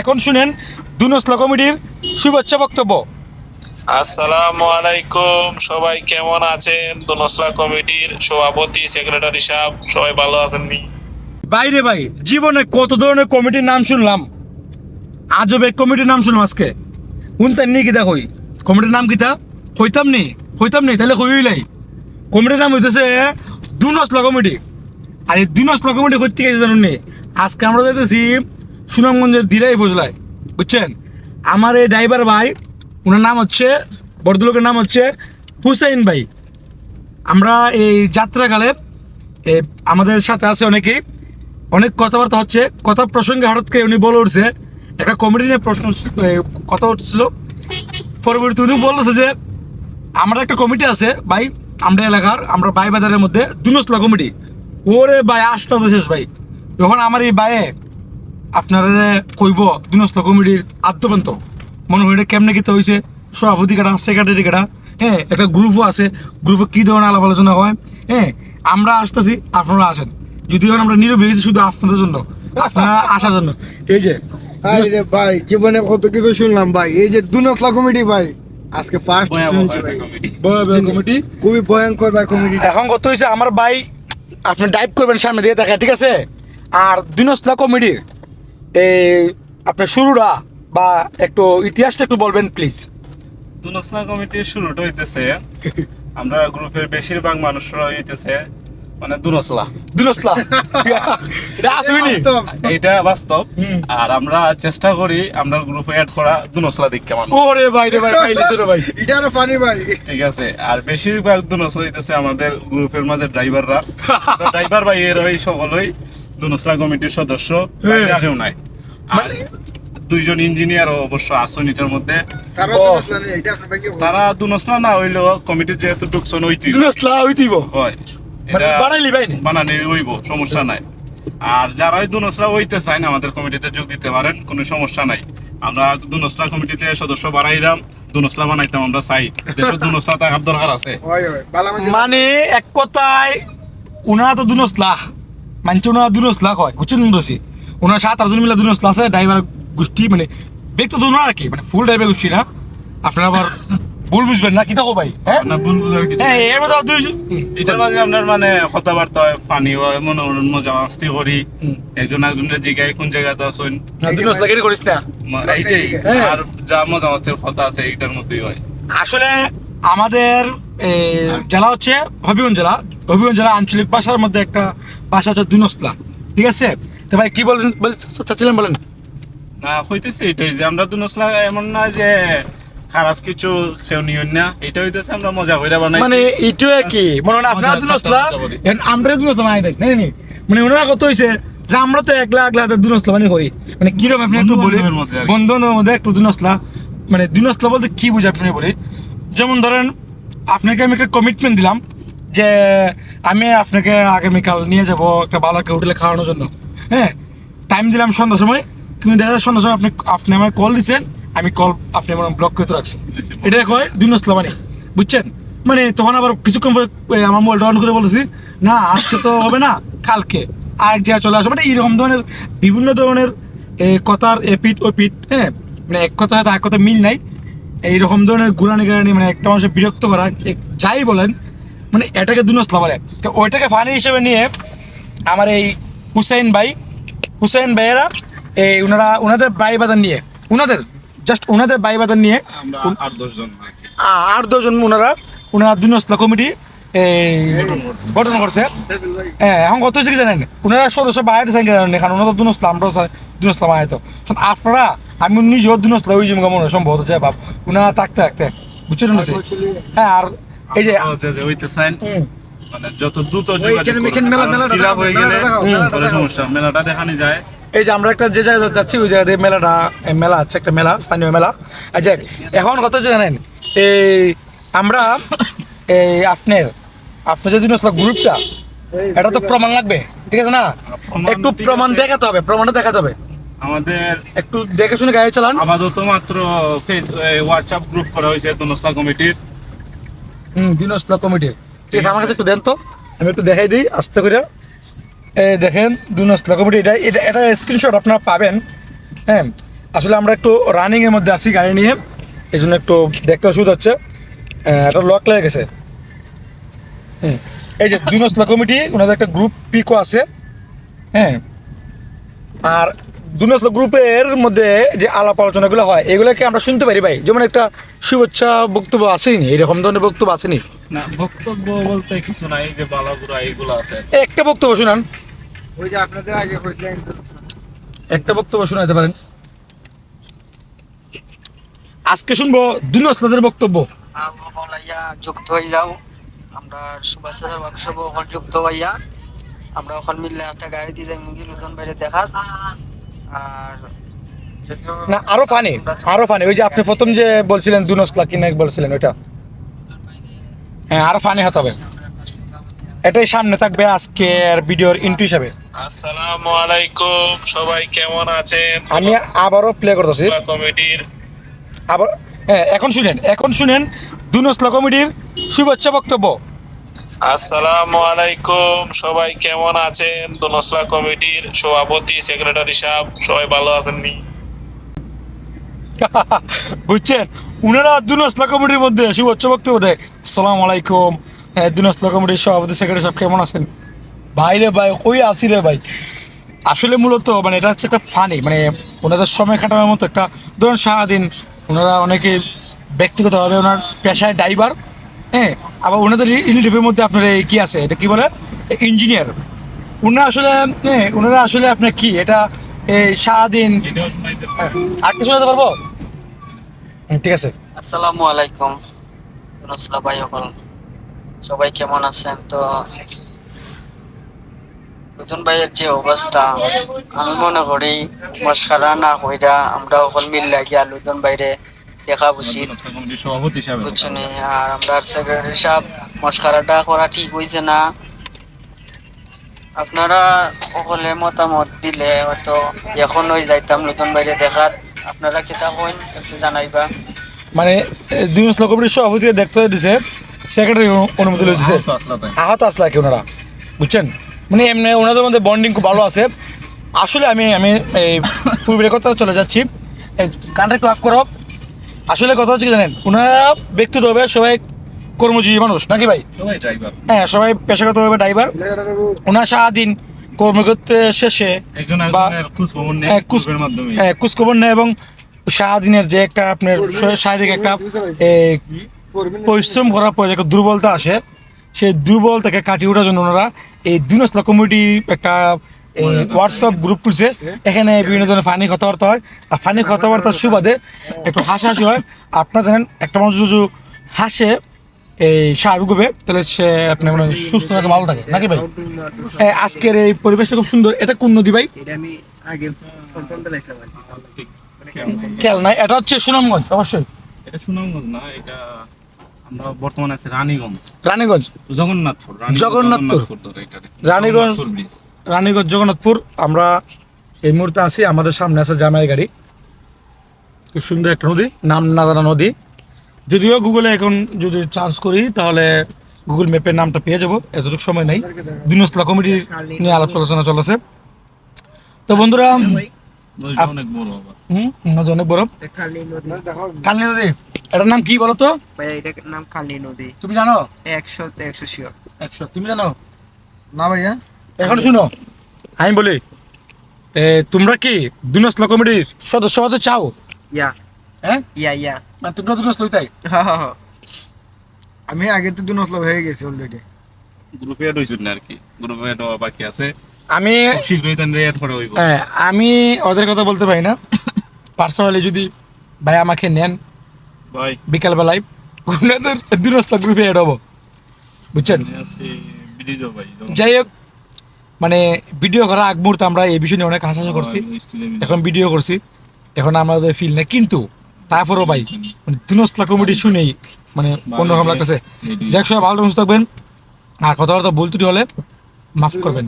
এখন শুনেন দুনসলা কমিটির শুভেচ্ছা বক্তব্য। আসসালামু আলাইকুম সবাই কেমন আছেন? দোনসলা কমিটির সভাপতি সেক্রেটারি সাহেব সবাই ভালো আছেন নি? বাইরে ভাই জীবনে কত ধরনের কমিটির নাম শুনলাম? আজব এক কমিটির নাম শুনলাম আজকে। উনতার নি কিতা কই? কমিটির নাম কিতা? হইতাম নি হইতাম নি তাহলে হইলাই কমিটির নাম হইতেছে দুনসলা কমিটি। আর এই দুনসলা কমিটি করতে গেছে জানুন নি? আজকে আমরা যাইতেছি সুনামগঞ্জের দিরাই ফজলায় বুঝছেন? আমার এই ড্রাইভার ভাই ওনার নাম হচ্ছে, ভদ্রলোকের নাম হচ্ছে হুসাইন ভাই। আমরা এই যাত্রাকালে আমাদের সাথে আছে অনেকেই। অনেক কথাবার্তা হচ্ছে, কথা প্রসঙ্গে হঠাৎ করে উনি বলে উঠছে, একটা কমেডি নিয়ে প্রশ্ন কথা উঠছিল। পরবর্তী উনি বলছে যে, আমার একটা কমিটি আছে, ভাই, আমরা এলাকার, আমরা বাই বাজারের মধ্যে দুনসলা কমিটি ওরে ভাই, আসতে শেষ ভাই। যখন আমার এই বাইয়ে আপনারা কইব দিনস্থ কমিটির আদ্যপান্ত মনে হয় কেমনে কিতে হয়েছে সভাপতি কাটা সেক্রেটারি কাটা হ্যাঁ একটা গ্রুপও আছে। গ্রুপে কী ধরনের আলাপ আলোচনা হয়? হ্যাঁ আমরা আসতেছি আপনারা আসেন। যদিও আমরা নীরব হয়েছি শুধু আপনাদের জন্য আপনারা আসার জন্য। এই যে ভাই জীবনে কত কিছু শুনলাম ভাই। এই যে দুনসলা কমিটি ভাই আজকে ফার্স্ট শুনছি ভাই। কমিটি? খুবই ভয়ঙ্কর ভাই কমিটি। এখন কত হয়েছে আমার ভাই আপনি ডাইভ করবেন সামনে দিয়ে দেখা ঠিক আছে? আর দিনসলা কমেডির এই আপনার শুরুটা বা একটু ইতিহাসটা একটু বলবেন প্লিজ দুনসলা কমিটির শুরুটা হইতেছে আমরা গ্রুপের বেশিরভাগ মানুষরা হইতেছে মানে দুনসলা। দিনসলা। এটা আসবেনি বাস্তব। আর আমরা চেষ্টা করি আমরা গ্রুপে অ্যাড করা দুনসলা মানুষ। ওরে ভাই রে ভাই রে ভাই। এটা আরও ফানি ভাই। ঠিক আছে। আর বেশিরভাগ দুনসলা হইতেছে আমাদের। গ্রুপের মাঝে ড্রাইভাররা ড্রাইভার ভাই এর ওই সকলই। দুনসলা কমিটির সদস্য হ্যাঁ। কেউ নাই। আর মানে- দুইজন ইঞ্জিনিয়ার অবশ্য আসন এটার মধ্যে। দুনসলা? তারা দুনসলা না হইলেও কমিটির যেহেতু ঢুকছেন দিনসলা হয়। মানে বানাইলি ভাই বানানি হইব সমস্যা নাই। আর যারা ওই দুনসরা হইতে চান আমাদের কমিটিতে যোগ দিতে পারেন কোনো সমস্যা নাই। আমরা দুনসরা কমিটিতে সদস্য বাড়াইলাম দুনসলা বানাইতাম আমরা চাই। দেশের দুনসলা থাকার দরকার আছে। হয় হয়। মানে মানে এক কথায় উনারা তো দুনসলা মানছে ওনারা দুনসলা কয় বুঝছেন বুঝছি ওনারা সাত আটজন মিলে দুনসলা আছে ড্রাইভার গোষ্ঠী মানে ব্যক্তি তো ওনারা আর কি মানে ফুল ড্রাইভার গোষ্ঠী না? আপনারা আবার ভুল বুঝবেন না কি থাকো ভাই হ্যাঁ? হ্যাঁ। এর মধ্যে দুই এটার মাঝে আপনার মানে কথাবার্তা হয় ফানি হয় মনোরঞ্জন মজা মাস্তি করি। একজন একজনের জিগায় কোন জায়গাতে আসুন করিস না। এইটাই হ্যাঁ। আর যা মজা মাস্তির কথা আছে এইটার মধ্যেই হয়। আসলে আমাদের জেলা হচ্ছে হবিগঞ্জ জেলা। হবিগঞ্জ জেলা আঞ্চলিক ভাষার মধ্যে একটা ভাষা হচ্ছে দুনসলা। ঠিক আছে? তো ভাই কি বলছেন চাচ্ছিলেন বলেন। না হইতেছে এটাই যে আমরা দুনসলা এমন না যে খারাপ কিছু কেউ নিয়ন না। এটা হইতেছে আমরা মজা বানাই মানে কি? মনে হয় আপনার। এখন আমরা দুনসলা নাই দেখ নাই মানে ওনারা কত হয়েছে যে আমরা তো একলা একলা দুনসলা মানে মানে কীরকম আপনি একটু বলি? মধ্যে একটু দুনসলা। মানে দুনসলা বলতে কি বুঝে আপনি বলি? যেমন ধরেন, আপনাকে আমি একটা কমিটমেন্ট দিলাম যে আমি আপনাকে আগামীকাল নিয়ে যাব একটা ভালো একটা হোটেলে খাওয়ানোর জন্য। হ্যাঁ? টাইম দিলাম সন্ধ্যার সময়, কিন্তু দেখা যায় সন্ধ্যার সময় আপনি আপনি আমায় কল দিচ্ছেন আমি কল আপনি আমার ব্লক করে রাখছি। এটা কয় দুই নসলা মানে বুঝছেন? মানে তখন আবার কিছুক্ষণ পরে আমার মোবাইলটা অন করে বলেছি না, আজকে তো হবে না, কালকে। আরেক জায়গায় চলে আসো মানে এইরকম ধরনের, বিভিন্ন ধরনের কথার এপিট ও পিট হ্যাঁ? মানে এক কথা হয়তো এক কথা মিল নাই। এইরকম ধরনের গুড়ানি গাড়ানি মানে একটা মানুষের বিরক্ত করা যাই বলেন মানে এটাকে দুনসলা বলে। তো ওইটাকে ফানি হিসেবে নিয়ে আমার এই হুসাইন ভাই হুসাইন ভাইয়েরা এই ওনারা ওনাদের বাই বাদান নিয়ে ওনাদের জাস্ট ওনাদের বাই বাজার নিয়ে আট দশজন ওনারা ওনারা দুনসলা কমিটি এই গঠন করছে। হ্যাঁ এখন কত হচ্ছে কি জানেন? ওনারা সদস্য বাইরে কারণ ওনারা তো দুনসলা আমরাও দুনসলা মায় তো। তখন আপনারা আমি নিজেও দুনসলা ওই যে মনে হয় সম্ভবত যে বাপ। ওনারা থাকতে থাকতে। বুঝছেন না হ্যাঁ আর এই যে তো যে যে হইতে চান হুম, মানে যত দ্রুত যোগাযোগ হয়ে গেলে। সমস্যা মেলাটা দেখানি যায়। এই যে আমরা একটা যে জায়গায় যাচ্ছি ওই জায়গাতে মেলাটা মেলা আছে একটা মেলা স্থানীয় মেলা। আচ্ছা এখন কত জানেন এই আমরা এই আপনার আপনার যে দিন গ্রুপটা এটা তো প্রমাণ লাগবে ঠিক আছে না? একটু প্রমাণ দেখাতে হবে প্রমাণটা দেখাতে হবে। আমাদের একটু দেখে শুনে গাড়ি চালান। আপাতত মাত্র হোয়াটসঅ্যাপ গ্রুপ করা হয়েছে দুনসলা কমিটির। হুম দিনসলা কমিটির। ঠিক আছে আমার কাছে একটু দেন তো। আমি একটু দেখাই দিই আস্তে করে। এই দেখেন দিনসলা কমিটি এটা এটা এটা স্ক্রিনশট আপনারা পাবেন। হ্যাঁ আসলে আমরা একটু রানিং এর মধ্যে আছি গাড়ি নিয়ে। এই জন্য একটু দেখতে অসুবিধা হচ্ছে। একটা লক লেগে গেছে। হুম এই যে দুই নসলা কমিটি ওনাদের একটা গ্রুপ পিকও আছে। হ্যাঁ আর দুই নসলা গ্রুপের মধ্যে যে আলাপ আলোচনাগুলো হয় এগুলোকে আমরা শুনতে পারি ভাই। যেমন একটা শুভেচ্ছা বক্তব্য আসেনি এরকম ধরনের বক্তব্য আসেনি? না বক্তব্য বলতে কিছু নাই যে বালাগুড়া এইগুলো আছে। একটা বক্তব্য শুনান। ওই যে আপনাদের আগে হয়েছিলেন একটা বক্তব্য শোনাতে পারেন। আজকে শুনব দুই নসলাদের বক্তব্য বলাইয়া যুক্ত হয়ে যাও। আমরা সুভাষ ওয়ার্কশপ যুক্ত হইয়া। আমরা ওখানে মিললে একটা গাড়ি দিয়ে যাই মুগি নতুন বাইরে যদিও না আরও ফানি আরও ফানি ওই যে আপনি প্রথম যে বলছিলেন দুই নসলা কিনা বলছিলেন ওইটা? হ্যাঁ আরও ফানি হতে হবে। এটাই সামনে থাকবে আজকের ভিডিওর ইন্টু হিসাবে। আসসালামু আলাইকুম সবাই কেমন আছেন? আমি আবারও প্লে করতেছি। দুনসলা কমিটির আবার হ্যাঁ এখন শুনেন এখন শুনেন দুই নসলা কমিটির শুভেচ্ছা বক্তব্য। আসসালামু আলাইকুম, সবাই কেমন আছেন? দুনসলা কমিটির সভাপতি সেক্রেটারি সাহেব, সবাই ভালো আছেন নি? বুঝছেন, উনারা দুনসলা কমিটির মধ্যে শুভেচ্ছা বক্তব্য দেয়। আসসালামু আলাইকুম। হ্যাঁ দুনসলা কমিটির সভাপতি সেক্রেটারি সব কেমন আছেন? ভাই রে ভাই, কই আসি রে ভাই? আসলে মূলত মানে এটা হচ্ছে একটা ফানি মানে ওনাদের সময় কাটানোর মতো একটা, ধরুন সারাদিন ওনারা অনেকে ব্যক্তিগতভাবে ওনার পেশায় ড্রাইভার হ্যাঁ আবার ওনাদের রিলেটিভের মধ্যে আপনার কি আছে? এটা কি বলে? ইঞ্জিনিয়ার। ওনারা আসলে হ্যাঁ ওনারা আসলে আপনার কি? এটা এই সারাদিন হ্যাঁ, পারব? ঠিক আছে। আসসালামু আলাইকুম। সবাই কেমন আছেন? তো নতুন ভাইয়ের যে অবস্থা আমি মনে করি মস্কারা না হইরা আমরা সকল মিললে গিয়া নতুন বাইরে দেখা উচিত বুঝছেন আর আমরা সেক্রেটারি সাহেব মস্কারাটা করা ঠিক হয়েছে না? আপনারা সকলে মতামত দিলে হয়তো এখন ওই যাইতাম নতুন বাইরে দেখার আপনারা কিতা কইন একটু জানাইবা। মানে দুই শ্লোক দেখতে দিছে সেক্রেটারি অনুমতি লই দিছে আহত আসলা কি ওনারা? বুঝছেন? মানে এমনি ওনাদের মধ্যে বন্ডিং খুব ভালো আছে। আসলে আমি আমি এই পূর্বের কথা চলে যাচ্ছি। গানটা একটু অফ করো। আসলে কথা হচ্ছে কি জানেন? ওনারা ব্যক্তিগতভাবে সবাই কর্মজীবী মানুষ নাকি ভাই? সবাই ড্রাইভার হ্যাঁ সবাই পেশাগতভাবে ড্রাইভার ওনার সারাদিন কর্মক্ষেত্রে শেষে একজন বা- হ্যাঁ, হ্যাঁ কুচখবর নেয় এবং সারাদিনের যে একটা আপনার শারীরিক একটা পরিশ্রম করার পর যে একটা দুর্বলতা আসে সেই দুর্বলতাকে কাটিয়ে ওঠার জন্য ওনারা এই দুনসলা কমিটি একটা হোয়াটসঅ্যাপ গ্রুপ খুলছে এখানে বিভিন্ন ধরনের ফানি কথাবার্তা হয়। আর ফানি কথাবার্তার সুবাদে একটু হাসাহাসি হয়। আপনারা জানেন একটা মানুষ যদি হাসে এই স্বাভাবিকভাবে তাহলে সে আপনার মানে সুস্থ থাকে ভালো থাকে। নাকি ভাই? আজকের এই পরিবেশটা খুব সুন্দর। এটা কোন নদী ভাই? এটা আমি আগে কন্ট্রোলটা দেখলাম খেয়াল নাই। এটা হচ্ছে সুনামগঞ্জ অবশ্যই। এটা সুনামগঞ্জ না এটা আমরা বর্তমানে আছি রানীগঞ্জ। রানীগঞ্জ? জগন্নাথপুর জগন্নাথপুর। রানীগঞ্জ। রানীগঞ্জ জগন্নাথপুর। আমরা এই মুহূর্তে আছি আমাদের সামনে আছে জামাই গাড়ি। খুব সুন্দর একটা নদী নাম না জানা নদী। যদিও গুগলে এখন যদি চার্জ করি তাহলে গুগল ম্যাপের নামটা পেয়ে যাব। এতটুকু সময় নেই। বিনসলা কমিটি নিয়ে আলাপ আলোচনা চলেছে। তো বন্ধুরা অনেক বড় নদী অনেক বড়। কালী নদী। কালনী নদী এটার নাম কি বলো তো? এটার নাম কালী নদী। তুমি জানো? একশো একশো শিওর একশো তুমি জানো? না ভাইয়া। এখন শুনো। আমি বলি। এ, তোমরা কি দুনসলা কমিটির সদস্য হতে চাও? ইয়া। হ্যাঁ? ইয়া ইয়া। মানে তোমরা দুনসলা তাই? আমি আগে তো দুনসলা হয়ে গেছি অলরেডি গ্রুপে অ্যাড না আর কি? গ্রুপে অ্যাড হওয়া বাকি আছে। আমি খুব শীঘ্রই তাদের অ্যাড করা হইব। হ্যাঁ, আমি ওদের কথা বলতে পারি না। পার্সোনালি যদি ভাই আমাকে নেন ভাই। বিকালবেলায় ওনাদের দুনসলা গ্রুপে এড হব। বুঝছেন? আছি ভাই যাই হোক মানে ভিডিও করার আগ মুহূর্তে আমরা এই বিষয় নিয়ে অনেক হাসাহাসি করছি। এখন ভিডিও করছি। এখন আমরা যে ফিল নেই। কিন্তু তারপরও ভাই মানে দুনসলা কমিটি শুনেই মানে অন্যরকম লাগতেছে। যাক সবাই ভালো থাকবেন। সুস্থ থাকবেন আর কথাবার্তা বলতে হলে মাফ করবেন।